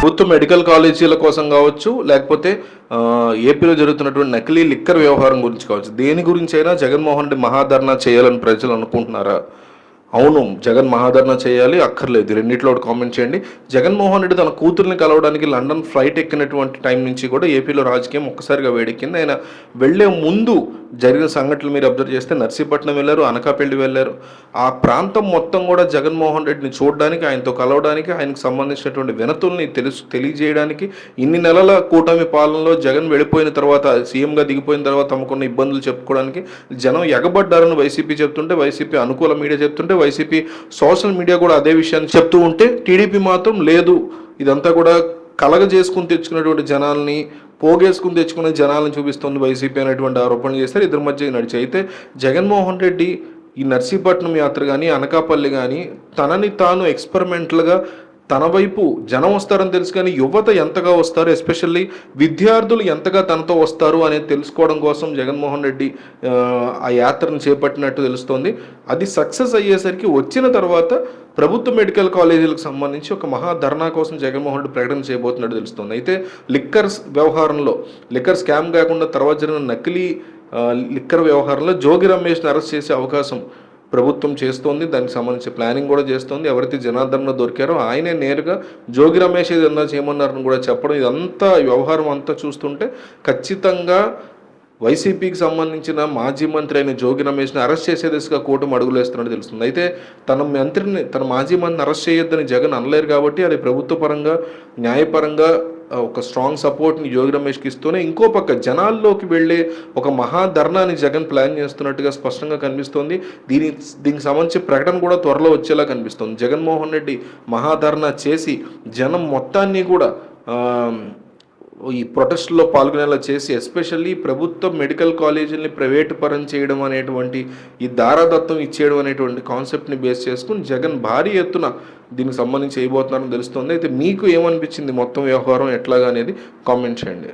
ప్రభుత్వ మెడికల్ కాలేజీల కోసం కావచ్చు లేకపోతే ఏపీలో జరుగుతున్నటువంటి నకిలీ లిక్కర్ వ్యవహారం గురించి కావచ్చు. దేని గురించి అయినా జగన్మోహన్ రెడ్డి మహాధర్ణ చేయాలని ప్రజలు అనుకుంటున్నారా? అవును జగన్ మహాధరణ చేయాలి అక్కర్లేదు. రెండిట్లో కామెంట్ చేయండి. జగన్మోహన్ రెడ్డి తన కూతుర్ని కలవడానికి లండన్ ఫ్లైట్ ఎక్కినటువంటి టైం నుంచి కూడా ఏపీలో రాజకీయం ఒక్కసారిగా వేడెక్కింది. ఆయన వెళ్ళే ముందు జరిగిన సంఘటనలు మీరు అబ్జర్వ్ చేస్తే నర్సీపట్నం వెళ్ళారు అనకాపల్లి వెళ్ళారు. ఆ ప్రాంతం మొత్తం కూడా జగన్మోహన్ రెడ్డిని చూడడానికి ఆయనతో కలవడానికి ఆయనకు సంబంధించినటువంటి వినతుల్ని తెలుసు తెలియజేయడానికి ఇన్ని నెలల కూటమి పాలనలో జగన్ వెళ్ళిపోయిన తర్వాత సీఎంగా దిగిపోయిన తర్వాత తమకున్న ఇబ్బందులు చెప్పుకోవడానికి జనం ఎగబడ్డారని వైసీపీ చెప్తుంటే వైసీపీ అనుకూల మీడియా చెప్తుంటే వైసీపీ సోషల్ మీడియా కూడా అదే విషయాన్ని చెప్తూ ఉంటే టీడీపీ మాత్రం లేదు. ఇదంతా కూడా కలగ చేసుకుని తెచ్చుకున్నటువంటి జనాల్ని పోగేసుకుని తెచ్చుకునే జనాలను చూపిస్తుంది వైసీపీ అనేటువంటి ఆరోపణలు చేస్తారు. ఇద్దరి మధ్య నడిచి అయితే జగన్మోహన్ రెడ్డి ఈ నర్సీపట్నం యాత్ర కానీ అనకాపల్లి కానీ తనని తాను ఎక్స్పెరిమెంటల్గా తన వైపు జనం వస్తారని తెలుసు కానీ యువత ఎంతగా వస్తారు ఎస్పెషల్లీ విద్యార్థులు ఎంతగా తనతో వస్తారు అనేది తెలుసుకోవడం కోసం జగన్మోహన్ రెడ్డి ఆ, యాత్రను చేపట్టినట్టు తెలుస్తోంది. అది సక్సెస్ అయ్యేసరికి వచ్చిన తర్వాత ప్రభుత్వ మెడికల్ కాలేజీలకు సంబంధించి ఒక మహా ధర్నా కోసం జగన్మోహన్ రెడ్డి ప్రకటన చేయబోతున్నట్టు తెలుస్తుంది. అయితే లిక్కర్స్ వ్యవహారంలో లిక్కర్ స్కామ్ కాకుండా తర్వాత జరిగిన నకిలీ లిక్కర్ వ్యవహారంలో జోగి రమేష్ని అరెస్ట్ చేసే అవకాశం ప్రభుత్వం చేస్తోంది దానికి సంబంధించి ప్లానింగ్ కూడా చేస్తోంది. ఎవరైతే జనార్దన్లో దొరికారో ఆయనే నేరుగా జోగి రమేష్ ఏదన్నా చేయమన్నారని కూడా చెప్పడం ఇదంతా వ్యవహారం అంతా చూస్తుంటే ఖచ్చితంగా వైసీపీకి సంబంధించిన మాజీ మంత్రి అయిన జోగి రమేష్ని అరెస్ట్ చేసే దిశగా కూటమి అడుగులేస్తున్నట్టు తెలుస్తుంది. అయితే తన మంత్రిని తన మాజీ మంత్రిని అరెస్ట్ చేయొద్దని జగన్ అనలేరు కాబట్టి అది ప్రభుత్వపరంగా న్యాయపరంగా ఒక స్ట్రాంగ్ సపోర్ట్ని యోగి రమేష్కి ఇస్తూనే ఇంకో పక్క జనాల్లోకి వెళ్ళే ఒక మహాధర్నాన్ని జగన్ ప్లాన్ చేస్తున్నట్టుగా స్పష్టంగా కనిపిస్తోంది. దీని దీనికి సంబంధించి ప్రకటన కూడా త్వరలో వచ్చేలా కనిపిస్తుంది. జగన్మోహన్ రెడ్డి మహాధర్నా చేసి జనం మొత్తాన్ని కూడా ఈ ప్రొటెస్ట్లో పాల్గొనేలా చేసి ఎస్పెషల్లీ ప్రభుత్వ మెడికల్ కాలేజీని ప్రైవేటు పరం చేయడం అనేటువంటి ఈ దారాదత్తం ఇచ్చేయడం అనేటువంటి కాన్సెప్ట్ని బేస్ చేసుకుని జగన్ భారీ ఎత్తున దీనికి సంబంధించి చేయబోతున్నారని తెలుస్తుంది. అయితే మీకు ఏమనిపించింది మొత్తం వ్యవహారం ఎట్లాగా అనేది కామెంట్ చేయండి.